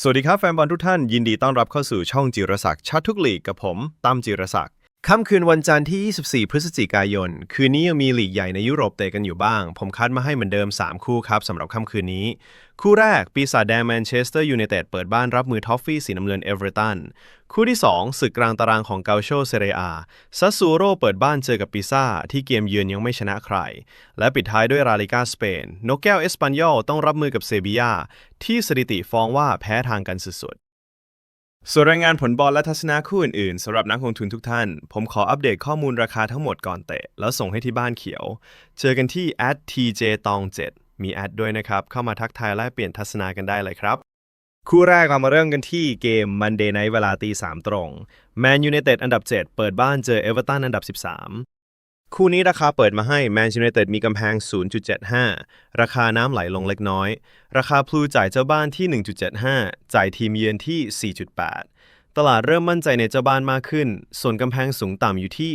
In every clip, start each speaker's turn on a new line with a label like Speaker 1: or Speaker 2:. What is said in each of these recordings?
Speaker 1: สวัสดีครับแฟนบอลทุกท่านยินดีต้อนรับเข้าสู่ช่องจิรศักดิ์ชัดทุกลีกกับผมตั้มจิรศักดิ์ค่ำคืนวันจันทร์ที่ 24 พฤศจิกายน คืนนี้ยังมีลีกใหญ่ในยุโรปเตะกันอยู่บ้าง ผมคัดมาให้เหมือนเดิม 3 คู่ครับสำหรับค่ำคืนนี้ คู่แรก ปีศาจแดงแมนเชสเตอร์ยูไนเต็ดเปิดบ้านรับมือทอฟฟี่สีน้ำเงินเอเวอเรตัน คู่ที่ 2 ศึกกลางตารางของเกาโชเซเรียซัสซูโรเปิดบ้านเจอกับปิซ่า ที่เกมเยือนยังไม่ชนะใคร และปิดท้ายด้วยราลิกาสเปน นกแก้วเอสปันยอลต้องรับมือกับเซบียา ที่สถิติฟ้องว่าแพ้ทางกันสุดๆส่วนรายงานผลบอลและทัศนะคู่อื่นๆสำหรับนักลงทุนทุกท่าน ผมขออัปเดตข้อมูลราคาทั้งหมดก่อนเตะ แล้วส่งให้ที่บ้านเขียว เจอกันที่ @tj ตอง7 มีแอดด้วยนะครับ เข้ามาทักทายและเปลี่ยนทัศนากันได้เลยครับ คู่แรกเรามาเริ่มกันที่เกม Monday Night เวลาตี3ตรง Man United อันดับ 7 เปิดบ้านเจอ Everton อันดับ 13 คู่นี้ราคาเปิดมาให้ Man United มีกำแพง 0.75 ราคาน้ำไหลลงเล็กน้อย ราคาพลูจ่ายเจ้าบ้านที่ 1.75 จ่ายทีมเยือนที่ 4.8ตลาดเริ่มมั่นใจในเจ้าบ้านมากขึ้น ส่วนกำแพงสูงต่ำอยู่ที่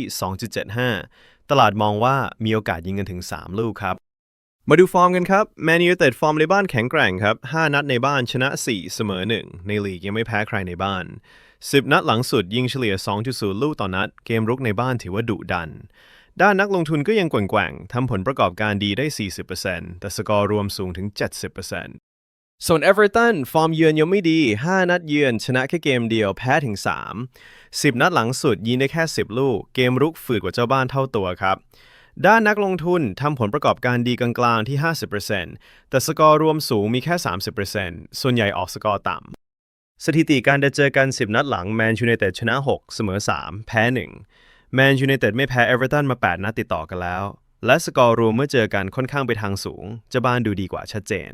Speaker 1: 2.75 ตลาดมองว่ามีโอกาสยิงกันถึง 3 ลูกครับ มาดูฟอร์มกันครับแมนยูเต็ดฟอร์มในบ้านแข็งแกร่งครับ 5 นัดในบ้านชนะ 4 เสมอ 1 ในลีกยังไม่แพ้ใครในบ้าน 10 นัดหลังสุดยิงเฉลี่ย 2.0 ลูกต่อนัด เกมรุกในบ้านถือว่าดุดัน ด้านนักลงทุนก็ยังแกว่งๆทำผลประกอบการดีได้ 40%แต่สกอร์รวมสูงถึง 70%ส่วน Everton ฟอร์มเยือนยังไม่ดี 5 นัดเยือน ชนะแค่เกมเดียวแพ้ถึง 3 10 นัดหลังสุดยิงได้แค่ 10 ลูก เกมรุกฝืดกว่าเจ้าบ้านเท่าตัวครับ ด้านนักลงทุนทำผลประกอบการดีกลางๆที่ 50%แต่สกอร์รวมสูงมีแค่ 30%ส่วนใหญ่ออกสกอร์ต่ำ สถิติการเจอกัน 10 นัดหลังแมนยูไนเต็ดชนะ 6 เสมอ 3 แพ้ 1 แมนยูไนเต็ดไม่แพ้เอเวอร์ตันมา 8 นัดติดต่อกันแล้ว และสกอร์รวมเมื่อเจอกันค่อนข้างไปทางสูงเจะบ้านดูดีกว่าชัดเจน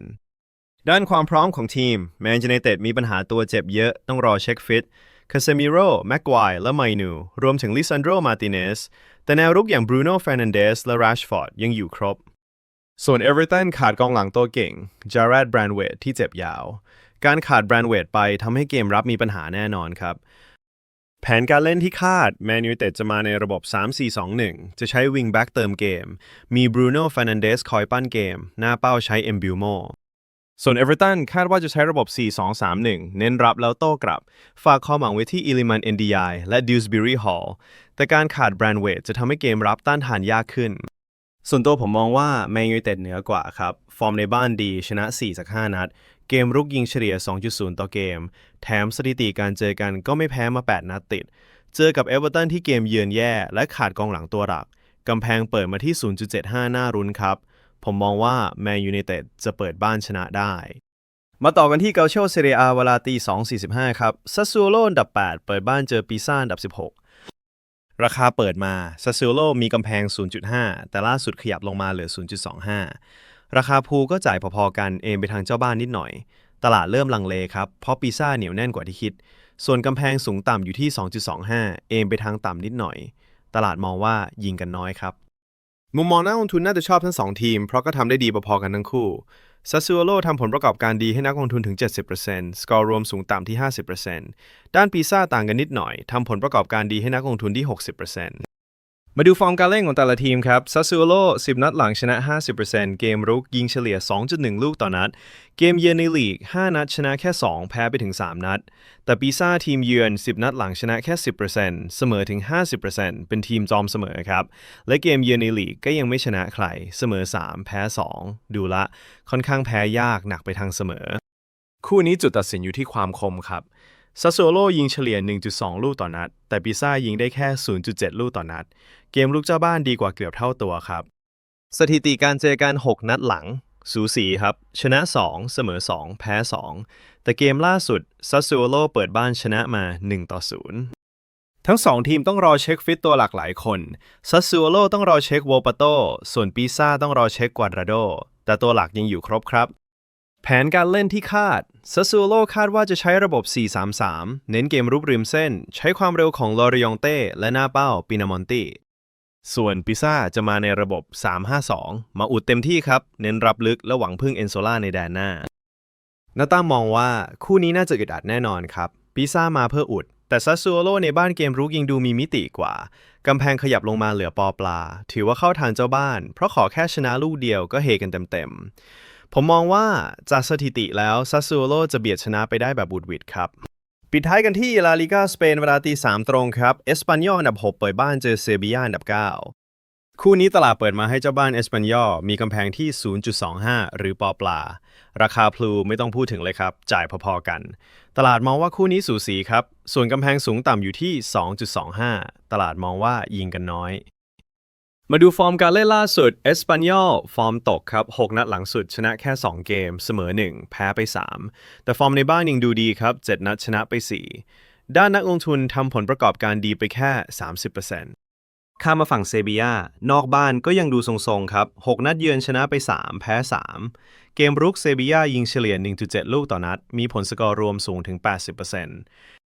Speaker 1: ด้านความพร้อมของทีมแมนยูไนเต็ดมีปัญหาตัวเจ็บเยอะต้องรอเช็คฟิต คาเซมิโร่แม็กควายและไมนูรวมถึงลิซันโดมาติเนสแต่แนวรุกอย่างบรูโน่เฟรนันเดสและราชฟอร์ดยังอยู่ครบ ส่วนเอเวอร์ตันขาดกองหลังตัวเก่งจาร์ d แบรนเวดที่เจ็บยาว การขาดแบรนเวดไปทำให้เกมรับมีปัญหาแน่นอนครับแผนการเล่นที่คาด แมนยูเต็ดจะมาในระบบ 3-4-2-1 จะใช้วิงแบ็กเติมเกม มีบรูโน่เฟรนันเดสคอยปั้นเกม หน้าเป้าใช้เอ็มบิลโม ส่วนเอเวอร์ตันคาดว่าจะใช้ระบบ 4-2-3-1 เน้นรับแล้วโต้กลับ ฝากความหวังไว้ที่อิลิมันเอนดียและดิวส์บิรีฮอลแต่การขาดแบรนเวดจะทำให้เกมรับต้านทานยากขึ้น ส่วนตัวผมมองว่าแมนยูเต็ดเหนือกว่าครับ ฟอร์มในบ้านดีชนะ 4 จาก 5 นัด เกมรุกยิงเฉลี่ย 2.0 ต่อเกม แถมสถิติการเจอกันก็ไม่แพ้มา 8 นัดติด เจอกับเอเวอร์ตันที่เกมเยือนแย่ และขาดกองหลังตัวหลักกำแพงเปิดมาที่ 0.75 หน้ารุนครับ ผมมองว่าแมนยูไนเต็ดจะเปิดบ้านชนะได้ มาต่อกันที่เกาโชเซเรียอาเวลาตี 2.45 ครับซัสซูโลอันดับ 8 เปิดบ้านเจอปีซ่าอันดับ 16 ราคาเปิดมาซัสซูโลมีกำแพง 0.5 แต่ล่าสุดขยับลงมาเหลือ 0.25 ราคาพูก็จ่ายพอๆกันเอมไปทางเจ้าบ้านนิดหน่อย ตลาดเริ่มลังเลครับ เพราะปีซ่าเหนียวแน่นกว่าที่คิด ส่วนกำแพงสูงต่ำอยู่ที่ 2.25 เอมไปทางต่ำนิดหน่อย ตลาดมองว่ายิงกันน้อยครับ มุมมองนักลงทุนน่าจะชอบทั้ง 2 ทีม เพราะก็ทำได้ดีพอๆกันทั้งคู่ซัสซูโลทำผลประกอบการดีให้นักลงทุนถึง 70%สกอร์รวมสูงต่ำที่ 50%ด้านปีซ่าต่างกันนิดหน่อยทำผลประกอบการดีให้นักลงทุนที่ 60% มาดูฟอร์มการเล่นของแต่ละทีมครับซัสซูโล10 นัดหลังชนะ 50%เกมรุกยิงเฉลี่ย 2.1 ลูกต่อนัด เกมเยือนในลีก 5 นัดชนะแค่ 2 แพ้ไปถึง 3 นัด แต่ปีซ่าทีมเยือน 10 นัดหลังชนะแค่ 10%เสมอถึง 50%เป็นทีมจอมเสมอครับ และเกมเยือนในลีกก็ยังไม่ชนะใคร เสมอ 3 แพ้ 2 ดูละ ค่อนข้างแพ้ยากหนักไปทางเสมอ คู่นี้จุดตัดสินอยู่ที่ความคมครับ ซัสโซโลยิงเฉลี่ย 1.2 ลูกต่อนัด แต่ปิซ่ายิงได้แค่ 0.7 ลูกต่อนัด เกมลูกเจ้าบ้านดีกว่าเกือบเท่าตัวครับ สถิติการเจอกัน 6 นัดหลัง สูสีครับ ชนะ 2 เสมอ 2 แพ้ 2 แต่เกมล่าสุดซัสโซโลเปิดบ้านชนะมา 1 ต่อ 0ทั้ง2ทีมต้องรอเช็คฟิตตัวหลักหลายคนซัสซูโลต้องรอเช็คโวปาโต ส่วนปีซ่าต้องรอเช็คกวาดราโด แต่ตัวหลักยังอยู่ครบครับ แผนการเล่นที่คาดซัสซูโลคาดว่าจะใช้ระบบ 4-3-3 เน้นเกมรุกริมเส้น ใช้ความเร็วของลอริยองเต้และหน้าเป้าปินามอนตีส่วนปิซ่าจะมาในระบบ 3-5-2 มาอุดเต็มที่ครับ เน้นรับลึกและหวังพึ่งเอนโซล่าในแดนหน้านาตามองว่าคู่นี้น่าจะอึดอัดแน่นอนครับ ปิซ่ามาเพื่ออุด แต่ซัสซูโลในบ้านเกมรุกยิงดูมีมิติกว่า กำแพงขยับลงมาเหลือปอปลา ถือว่าเข้าทางเจ้าบ้าน เพราะขอแค่ชนะลูกเดียวก็เฮกันเต็มๆ ผมมองว่าจากสถิติแล้วซัสซูโ o จะเบียดชนะไปได้แบบบุดวิดครับ ปิดท้ายกันที่ลาลิกาสเปนเวลาตีสามตรงครับเอสปันยอลอันดับ 6 เปิดบ้านเจอเซบียาอันดับ 9 คู่นี้ตลาดเปิดมาให้เจ้าบ้านเอสปันยอลมีกำแพงที่ 0.25 หรือปอปลา ราคาพลูไม่ต้องพูดถึงเลยครับ จ่ายพอๆกัน ตลาดมองว่าคู่นี้สูสีครับ ส่วนกำแพงสูงต่ำอยู่ที่ 2.25 ตลาดมองว่ายิงกันน้อย มาดูฟอร์มการเล่นล่าสุดเอสปันยอลฟอร์มตกครับ 6 นัดหลังสุดชนะแค่ 2 เกม เสมอ 1 แพ้ไป 3 แต่ฟอร์มในบ้านยังดูดีครับ 7 นัดชนะไป 4 ด้านนักลงทุนทำผลประกอบการดีไปแค่ 30%ข้ามมาฝั่งเซบียานอกบ้านก็ยังดูทรงๆครับ 6 นัดเยือนชนะไป 3 แพ้ 3 เกมรุกเซบียายิงเฉลี่ย 1.7 ลูกต่อนัด มีผลสกอร์รวมสูงถึง 80%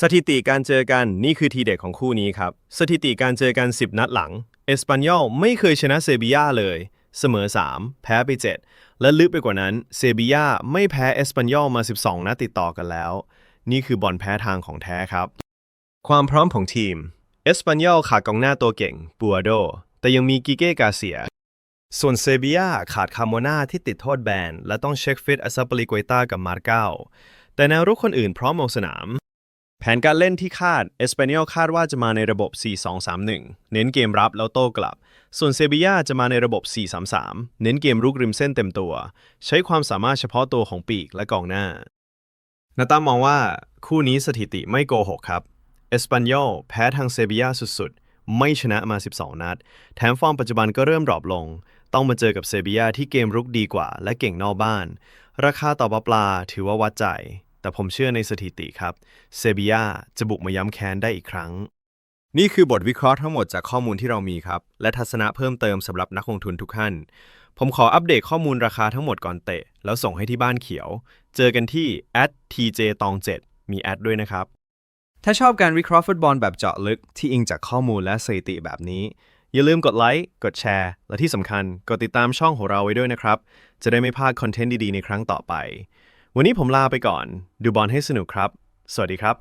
Speaker 1: สถิติการเจอกันนี่คือทีเด็ดของคู่นี้ครับ สถิติการเจอกัน 10 นัดหลัง เอสปันยอลไม่เคยชนะเซบียาเลย เสมอ 3 แพ้ไป 7 และลึกไปกว่านั้นเซบียาไม่แพ้เอสปันยอลมา 12 นัดติดต่อกันแล้ว นี่คือบอลแพ้ทางของแท้ครับ ความพร้อมของทีม เอสปันยอลขาดกองหน้าตัวเก่งปัวโด แต่ยังมีกิเก้กาเซีย ส่วนเซบียาขาดคาโมนาที่ติดโทษแบน และต้องเช็คฟิตอัซาปลิกวยตากับมาร์เกาแต่แนวรุกคนอื่นพร้อมลงสนาม แผนการเล่นที่คาดเอสเปเนียลคาดว่าจะมาในระบบ 4-2-3-1 เน้นเกมรับแล้วโต้กลับ ส่วนเซบียาจะมาในระบบ 4-3-3 เน้นเกมรุกริมเส้นเต็มตัว ใช้ความสามารถเฉพาะตัวของปีกและกองหน้านาตามองว่าคู่นี้สถิติไม่โกหกครับ เอสปันยอลแพ้ทางเซบียาสุดๆ ไม่ชนะมา 12 นัด แถมฟอร์มปัจจุบันก็เริ่มดรอปลง ต้องมาเจอกับเซบียาที่เกมรุกดีกว่า และเก่งนอกบ้าน ราคาต่อปลาปลาถือว่าวัดใจ แต่ผมเชื่อในสถิติครับเซบียาจะบุกมาย้ำแค้นได้อีกครั้ง นี่คือบทวิเคราะห์ทั้งหมดจากข้อมูลที่เรามีครับ และทัศนะเพิ่มเติมสำหรับนักลงทุนทุกท่าน ผมขออัปเดตข้อมูลราคาทั้งหมดก่อนเตะ แล้วส่งให้ที่บ้านเขียว เจอกันที่ @tj ตอง7มีแอดด้วยนะครับ ถ้าชอบการวิเคราะห์ฟุตบอลแบบเจาะลึกที่อิงจากข้อมูลและสถิติแบบนี้อย่าลืมกดไลค์ กดแชร์ และที่สำคัญ กดติดตามช่องของเราไว้ด้วยนะครับ จะได้ไม่พลาดคอนเทนต์ดี ๆ ในครั้งต่อไป วันนี้ผมลาไปก่อน ดูบอลให้สนุกครับ สวัสดีครับ